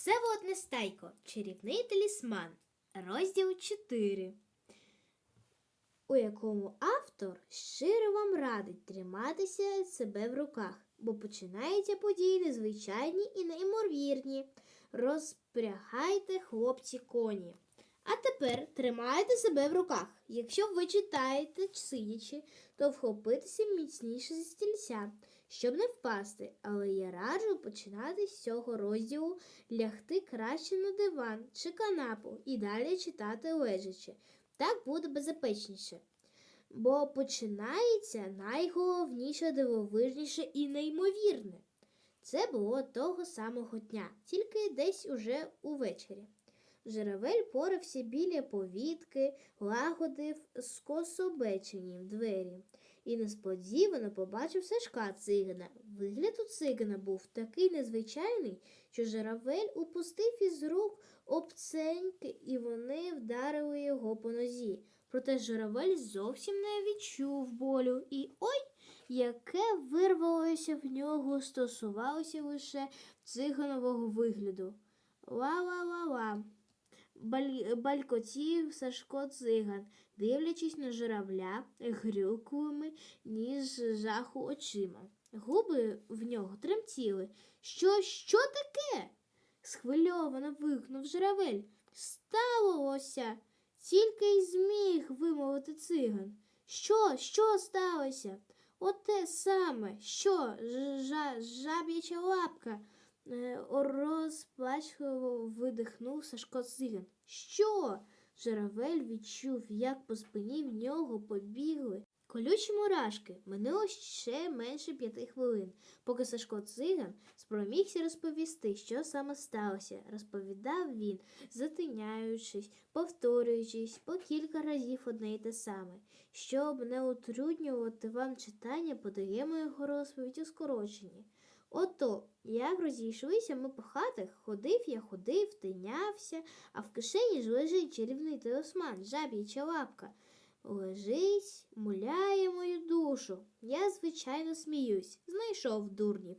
Всеволод Стайко, чарівний талісман, розділ 4, у якому автор щиро вам радить триматися себе в руках, бо починаються події незвичайні і неймовірні. Розпрягайте, хлопці, коні. А тепер тримайте себе в руках. Якщо ви читаєте сидячи, то вхопитися міцніше зі стільця, щоб не впасти. Але я раджу починати з цього розділу лягти краще на диван чи канапу і далі читати лежачи. Так буде безпечніше. Бо починається найголовніше, дивовижніше і неймовірне. Це було того самого дня, тільки десь уже увечері. Журавель порався біля повітки, лагодив скособечені в двері і несподівано побачив Сашка цигана. Вигляд у цигана був такий незвичайний, що журавель упустив із рук обценьки, і вони вдарили його по нозі. Проте журавель зовсім не відчув болю, і ой, яке вирвалося в нього, стосувалося лише циганового вигляду. Ла-ла-ла-ла. Баль... Балькотів Сашко циган, дивлячись на журавля грюклими, ніж жаху очима. Губи в нього тремтіли. Що, що таке? схвильовано вигукнув журавель. Сталося. Тільки й зміг вимовити циган. Що, що сталося? Оте саме, що жа, жаб'яча лапка. Е, Розплачливо видихнув Сашко циган. Що? Журавель відчув, як по спині в нього побігли колючі мурашки. Минуло ще менше п'яти хвилин, поки Сашко циган спромігся розповісти, що саме сталося. Розповідав він, затиняючись, повторюючись по кілька разів одне й те саме. Щоб не утруднювати вам читання, подаємо його розповідь у скороченні. Ото, як розійшлися ми по хатах, ходив я, ходив, тинявся, а в кишені ж лежить чарівний талісман, жаб'яча лапка. Лежить, муляє мою душу. Я, звичайно, сміюсь, знайшов дурнів.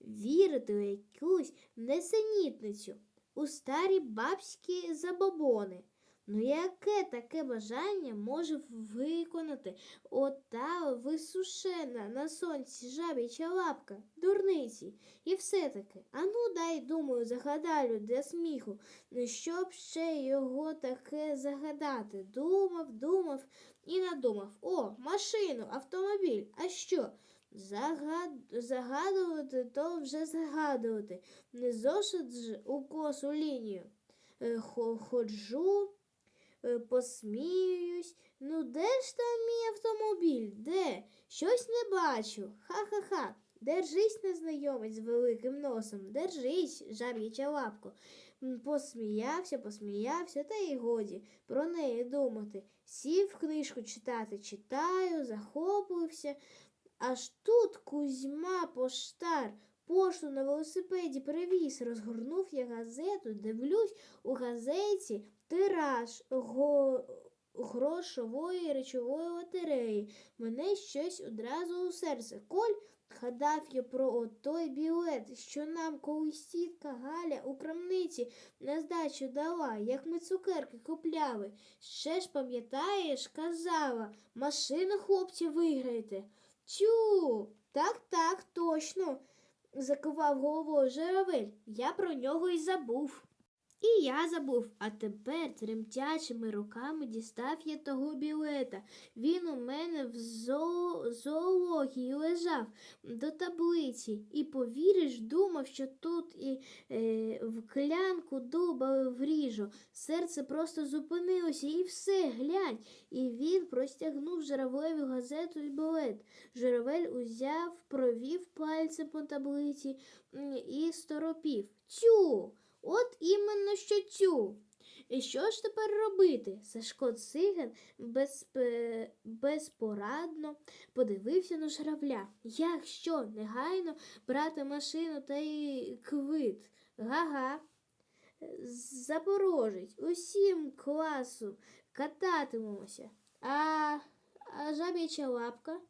Вірити у якусь несенітницю, у старі бабські забобони. Ну, яке таке бажання може виконати ота висушена на сонці жаб'яча лапка, дурниці, і все-таки. Ану, дай, думаю, загадаю для сміху, ну, щоб ще його таке загадати. Думав, думав і надумав. О, машину, автомобіль. А що? Загад... Загадувати то вже загадувати. Не зошит ж у косу лінію. Е, Ходжу посміюсь. Ну, де ж там мій автомобіль? Де? Щось не бачу. Ха-ха-ха. Держись, незнайомець з великим носом, держись, жаб'яча лапко. Посміявся, посміявся, та й годі про неї думати. Сів книжку читати, читаю, захопився. Аж тут Кузьма поштар пошту на велосипеді привіз. Розгорнув я газету, дивлюсь у газеті тираж го... грошової речової лотереї. Мене щось одразу у серце. Коль гадав я про отой білет, що нам колись тітка Галя у крамниці на здачу дала, як ми цукерки купляли. Ще ж пам'ятаєш, казала, машину хлопці виграєте. Тю, так, так, точно, закивав головою журавель. Я про нього й забув. І я забув, а тепер тремтячими руками дістав я того білета. Він у мене в зоо... зоології лежав до таблиці. І повіриш, думав, що тут і е, в клянку дуба вріжу. Серце просто зупинилося і все, глянь. І він простягнув журавлеві газету і білет. Журавель узяв, провів пальцем по таблиці і сторопів. Тю! От іменно що цю. І що ж тепер робити? Сашко циган безпе... безпорадно подивився на журавля. Як що, негайно брати машину та й квит? Га-га. Запорожець, усім класом кататимемося. А, а жаб'яча лапка?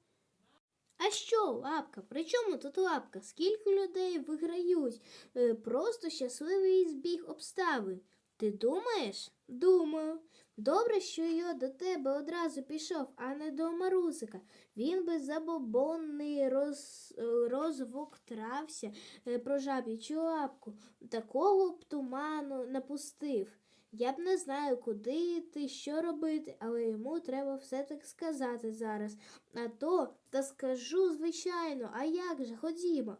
А що, лапка? При чому тут лапка? Скільки людей виграють? Е, Просто щасливий збіг обставин. Ти думаєш? Думаю. Добре, що я до тебе одразу пішов, а не до Марусика. Він би забобонний роз, е, розвоктрався е, про жаб'ячу лапку. Такого б туману напустив. Я б не знаю, куди йти, що робити, але йому треба все так сказати зараз. А то, та скажу, звичайно, а як же, ходімо.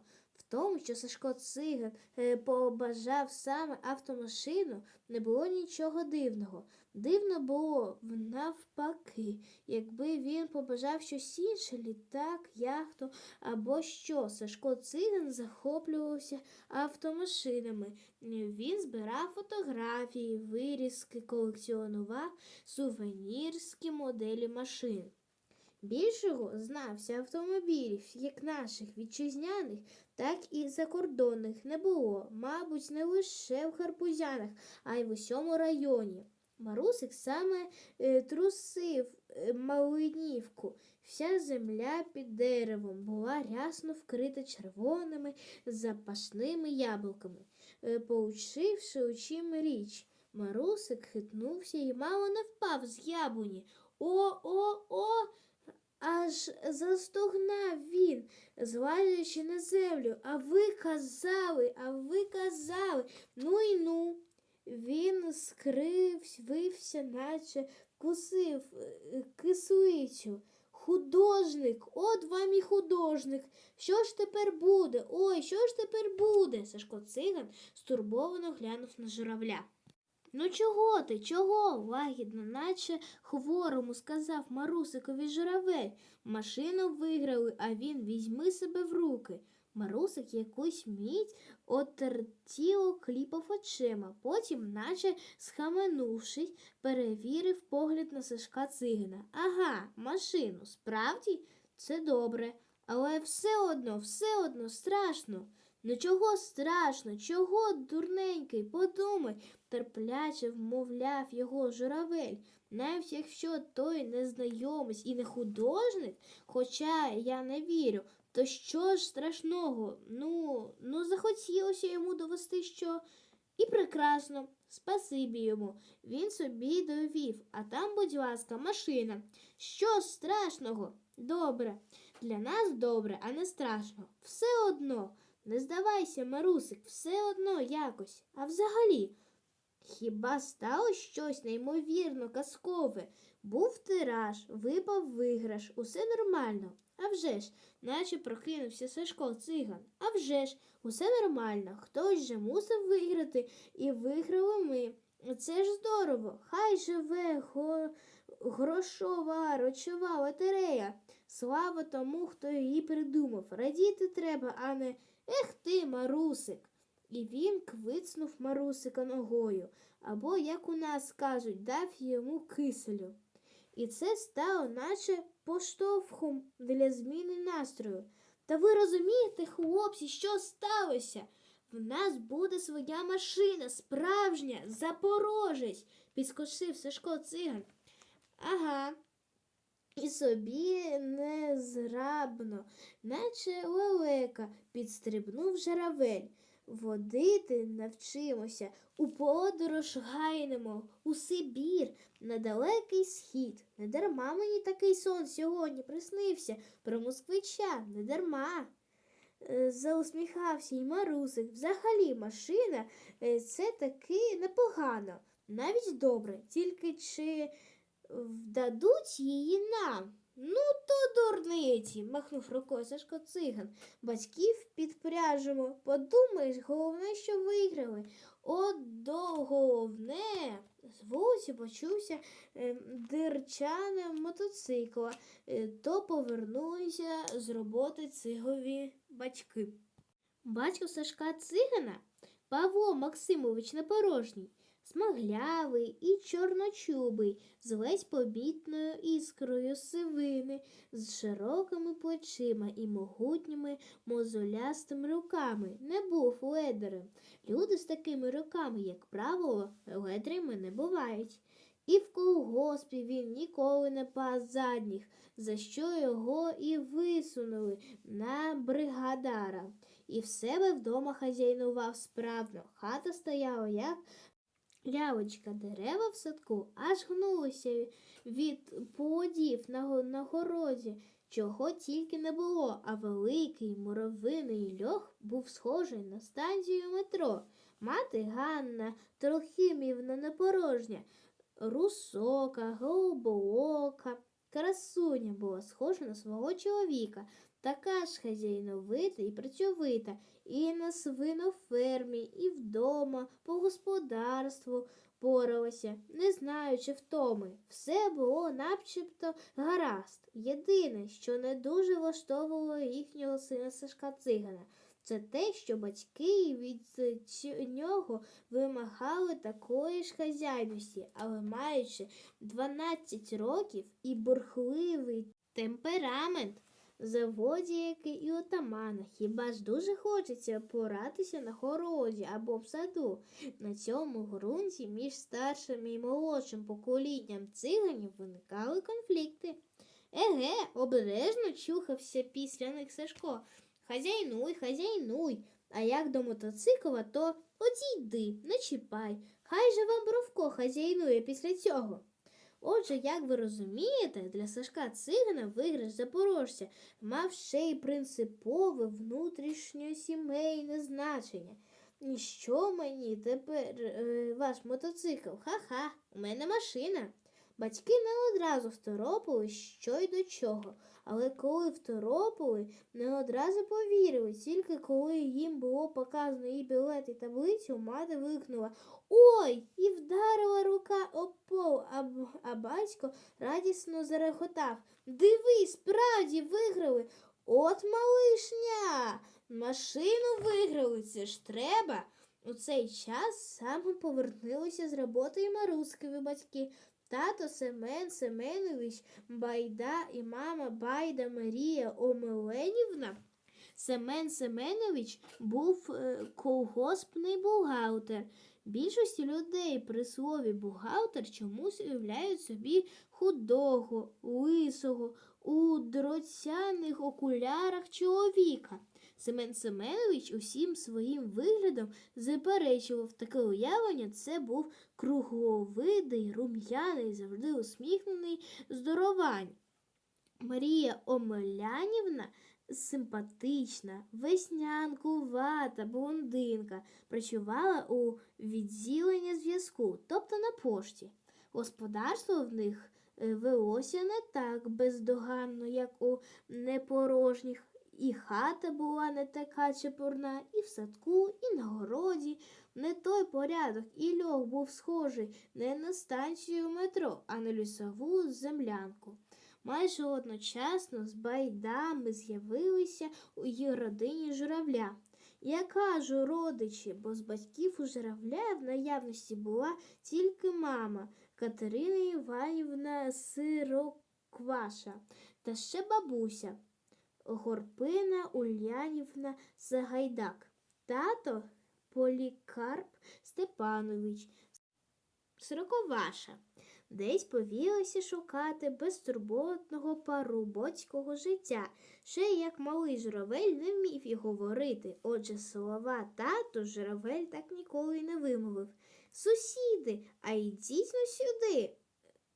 Тому, що Сашко Циган е, побажав саме автомашину, не було нічого дивного. Дивно було навпаки, якби він побажав щось інше, літак, яхту або що. Сашко Циган захоплювався автомашинами. Він збирав фотографії, вирізки, колекціонував сувенірські моделі машин. Більшого знався автомобілів, як наших вітчизняних, так і закордонних не було, мабуть, не лише в Харбузянах, а й в усьому районі. Марусик саме е, трусив е, Малинівку. Вся земля під деревом була рясно вкрита червоними запашними яблуками. Е, Поучивши очима річ, Марусик хитнувся і мало не впав з яблуні. О, о, о! Аж застогнав він, злазячи на землю. А ви казали, а ви казали. Ну і ну. Він скривився, наче кусив е, кислицю. Художник, от вам і художник. Що ж тепер буде? Ой, що ж тепер буде? Сашко циган стурбовано глянув на журавля. Ну чого ти? Чого? лагідно, наче хворому сказав Марусикові журавель. Машину виграли, а він візьми себе в руки. Марусик якусь мить отертіло кліпав очима, потім, наче схаменувшись, перевірив погляд на Сашка Цигина. Ага, машину, справді? Це добре. Але все одно, все одно страшно. Ну чого страшно, чого дурненький, подумай, терпляче вмовляв його журавель, навіть якщо той незнайомець і не художник, хоча я не вірю, то що ж страшного? Ну, ну захотілося йому довести, що і прекрасно, спасибі йому. Він собі довів, а там, будь ласка, машина. Що страшного? Добре. Для нас добре, а не страшно. Все одно. Не здавайся, Марусик, все одно якось. А взагалі, хіба стало щось неймовірно казкове? Був тираж, випав виграш, усе нормально. А вже ж, наче прокинувся Сашко циган. А вже ж, усе нормально. Хтось же мусив виграти, і виграли ми. Це ж здорово. Хай живе го... грошова рочова лотерея. Слава тому, хто її придумав. Радіти треба, а не ех ти, Марусик. І він квицнув Марусика ногою, або, як у нас кажуть, дав йому киселю. І це стало наче поштовхом для зміни настрою. Та ви розумієте, хлопці, що сталося? В нас буде своя машина, справжня, запорожець, підскочив Сашко циган. Ага. І собі незрабно, наче лелека, підстрибнув журавель. Водити навчимося, у подорож гайнемо, у Сибір, на далекий схід. Не дарма мені такий сон сьогодні приснився про москвича, не дарма. Е, Заусміхався й Марусик. Взагалі машина е, це таки непогано, навіть добре, тільки чи вдадуть її нам. Ну, то дурниці, махнув рукою Сашко циган. Батьків підпряжемо. Подумаєш, головне, що виграли. От до головне. З вулиці почувся е, дирчане мотоцикла. Е, то повернулися з роботи цигові батьки. Батько Сашка цигана Павло Максимович Непорожній, смаглявий і чорночубий, з ледь помітною іскрою сивини, з широкими плечима і могутніми мозолястими руками, не був ледерем. Люди з такими руками, як правило, ледрами не бувають. І в колгоспі він ніколи не пас задніх, за що його і висунули на бригадара. І в себе вдома хазяйнував справно. Хата стояла як лявочка, дерева в садку аж гнулися від плодів на, на городі, чого тільки не було, а великий муравиний льох був схожий на станцію метро. Мати Ганна Трохимівна Непорожня, русока, голубоока, красуня була схожа на свого чоловіка, така ж хазяйновита і працьовита, і на свинофермі, і вдома, по господарству поралася, не знаючи втоми. Все було начебто гаразд. Єдине, що не дуже влаштовувало їхнього сина Сашка Цигана, це те, що батьки від нього вимагали такої ж хазяйності, але маючи 12 років і бурхливий темперамент, заводіяки і отамана, хіба ж дуже хочеться поратися на городі або в саду. На цьому ґрунті між старшим і молодшим поколінням циганів виникали конфлікти. Еге, обережно чухався після них Сашко. Хазяйнуй, хазяйнуй. А як до мотоцикла, то одійди, не чіпай. Хай же вам Бровко хазяйнує після цього. Отже, як ви розумієте, для Сашка Цигана виграш запорожця мав ще й принципове внутрішньосімейне значення. І що мені тепер е, ваш мотоцикл? Ха-ха, у мене машина. Батьки не одразу второпили, що й до чого, але коли второпили, не одразу повірили, тільки коли їм було показано її білет і таблицю, мати викнула Ой! і вдарила рука об пол, а, а батько радісно зареготав. Диви, справді виграли. От малишня! Машину виграли, це ж треба. У цей час саме повернулися з роботи і Марускові батьки. Тато Семен Семенович Байда і мама Байда Марія Омеленівна. Семен Семенович був е, колгоспний бухгалтер. Більшості людей при слові бухгалтер чомусь уявляють собі худого, лисого, у дроцяних окулярах чоловіка. Семен Семенович усім своїм виглядом заперечував таке уявлення. Це був кругловидий, рум'яний, завжди усміхнений здоровань. Марія Омелянівна симпатична, веснянкувата блондинка, працювала у відділенні зв'язку, тобто на пошті. Господарство в них е, велося не так бездоганно, як у непорожніх. І хата була не така чепурна, і в садку, і на городі. Не той порядок, і льох був схожий не на станцію метро, а на лісову землянку. Майже одночасно з байдами з'явилися у її родині журавля. Я кажу родичі, бо з батьків у журавля в наявності була тільки мама Катерина Іванівна Сирокваша та ще бабуся Горпина Ульянівна Сагайдак, тато Полікарп Степанович Сироковаша. Десь повілася шукати безтурботного парубоцького життя. Ще як малий журавель не вмів і говорити. Отже, слова тато журавель так ніколи й не вимовив. Сусіди, а йдіть ну сюди.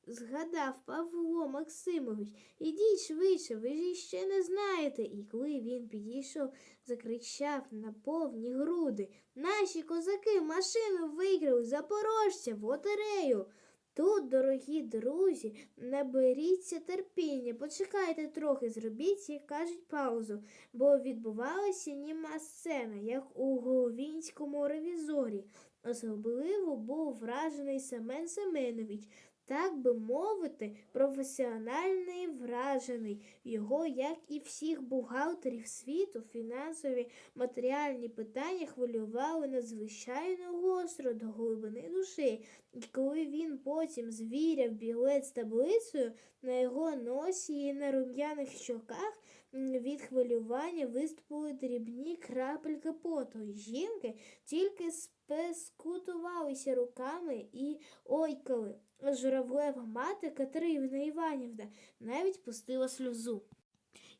Згадав Павло Максимович, ідіть швидше, ви ж іще не знаєте. І коли він підійшов, закричав на повні груди. Наші козаки машину виграли запорожця в лотерею. Тут, дорогі друзі, наберіться терпіння, почекайте трохи, зробіть, як кажуть, паузу, бо відбувалася німа сцена, як у Головінському ревізорі. Особливо був вражений Семен Семенович, так би мовити, професіональний вражений. Його, як і всіх бухгалтерів світу, фінансові матеріальні питання хвилювали надзвичайно гостро до глибини душі. І коли він потім звіряв білет з таблицею, на його носі і на рум'яних щоках від хвилювання виступили дрібні крапельки поту. Жінки тільки спескутувалися руками і ойкали. Журавлева мати Катерина Іванівна навіть пустила сльозу.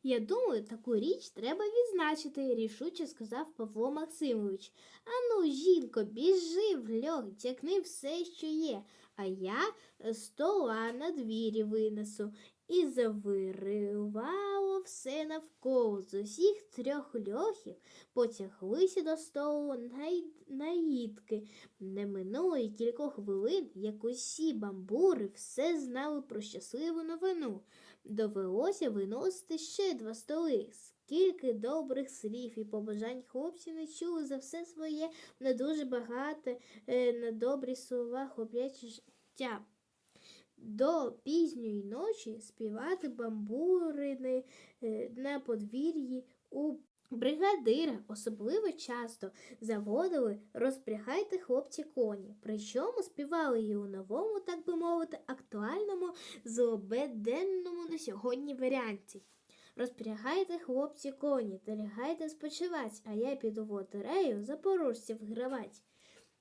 Я думаю, таку річ треба відзначити, рішуче сказав Павло Максимович. Ану, жінко, біжи в льох, тякни все, що є, а я стола на двірі винесу. І завирувало все навколо. З усіх трьох льохів потяглися до столу наїдки. Не минуло й кількох хвилин, як усі бамбури все знали про щасливу новину. Довелося виносити ще два столи. Скільки добрих слів і побажань хлопці не чули за все своє не дуже багате е, на добрі слова хлоп'яче життя. До пізньої ночі співати бамбурини е, на подвір'ї у бригадира особливо часто заводили розпрягайте хлопці коні. Причому співали її у новому, так би мовити, актуальному злобеденному на сьогодні варіанті. Розпрягайте, хлопці, коні, та лягайте спочивать, а я піду в лотерею запорожців гравать.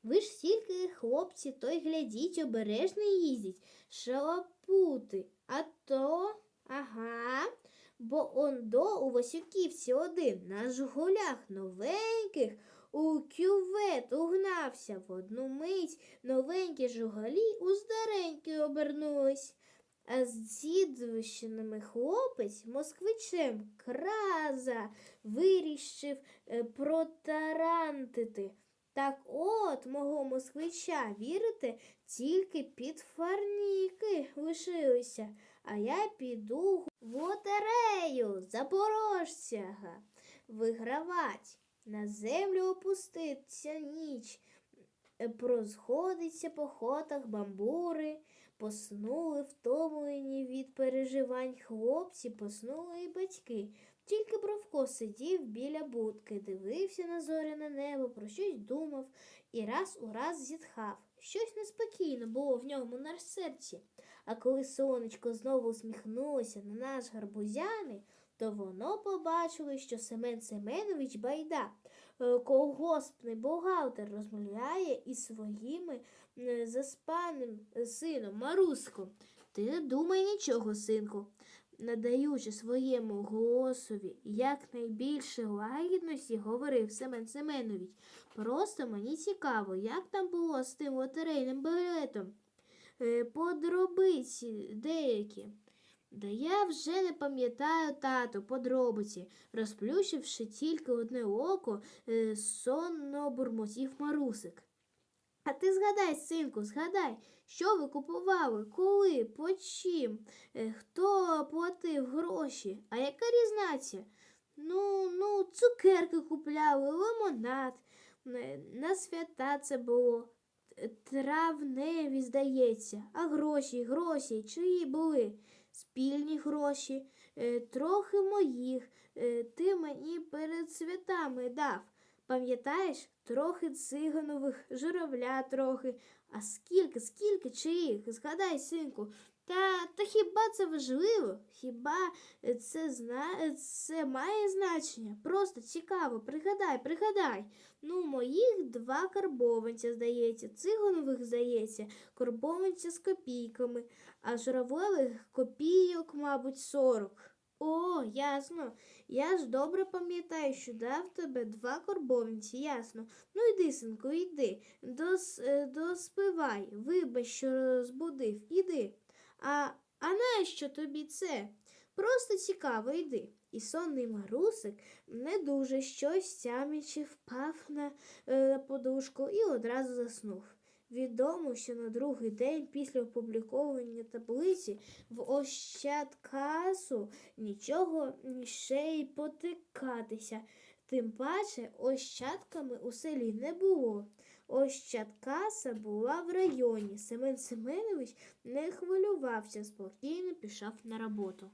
Ви ж тільки, хлопці, то й глядіть, обережно їздіть, шалапути, а то, ага, бо он до у Васюківці один на жгулях новеньких у кювет угнався в одну мить новенькі жугалі у старенькі обернулись. А з дідвищеними хлопець москвичем краза вирішив е, протарантити. Так от мого москвича, вірите, тільки підфарніки лишилися, а я піду в лотерею запорожця вигравать. На землю опуститься ніч, прозходиться по хотах бамбури, поснули втомлені від переживань хлопці, поснули і батьки. Тільки Бровко сидів біля будки, дивився на зоряне небо, про щось думав і раз у раз зітхав. Щось неспокійно було в ньому на серці. А коли сонечко знову усміхнулося на наш гарбузяний, то воно побачило, що Семен Семенович Байда, е, колгоспний бухгалтер, розмовляє із своїм е, заспаним сином Маруском. Ти не думай нічого, синку надаючи своєму голосові якнайбільше лагідності, говорив Семен Семенович. Просто мені цікаво, як там було з тим лотерейним білетом. Е, Подробиці деякі. Да я вже не пам'ятаю тато подробиці, розплющивши тільки одне око, е, сонно бурмотів Марусик. А ти згадай, синку, згадай, що ви купували, коли, по чим, е, хто платив гроші, а яка різниця? Ну, ну, цукерки купляли, лимонад. Е, На свята це було. Травневі, здається, а гроші, гроші, чиї були? Спільні гроші, е, трохи моїх. Ти мені перед святами дав. Пам'ятаєш, трохи циганових, журавля трохи. А скільки, скільки чиїх? Згадай, синку. Та, та хіба це важливо? Хіба це зна... це має значення? Просто цікаво, пригадай, пригадай. Ну, моїх два карбованця, здається, циганових, здається, карбованця з копійками, а журавлевих копійок, мабуть, сорок. О, ясно. Я ж добре пам'ятаю, що дав тебе два корбовниці, ясно. Ну йди, синку, йди. Дос, е, доспивай, вибач, що розбудив, іди. А, а нащо тобі це? Просто цікаво, йди. І сонний марусик не дуже щось тямячи впав на е, подушку і одразу заснув. Відомо, що на другий день після опубліковування таблиці в Ощадкасу нічого ще й потикатися. Тим паче ощадками у селі не було. Ощадкаса була в районі. Семен Семенович не хвилювався, спокійно пішов на роботу.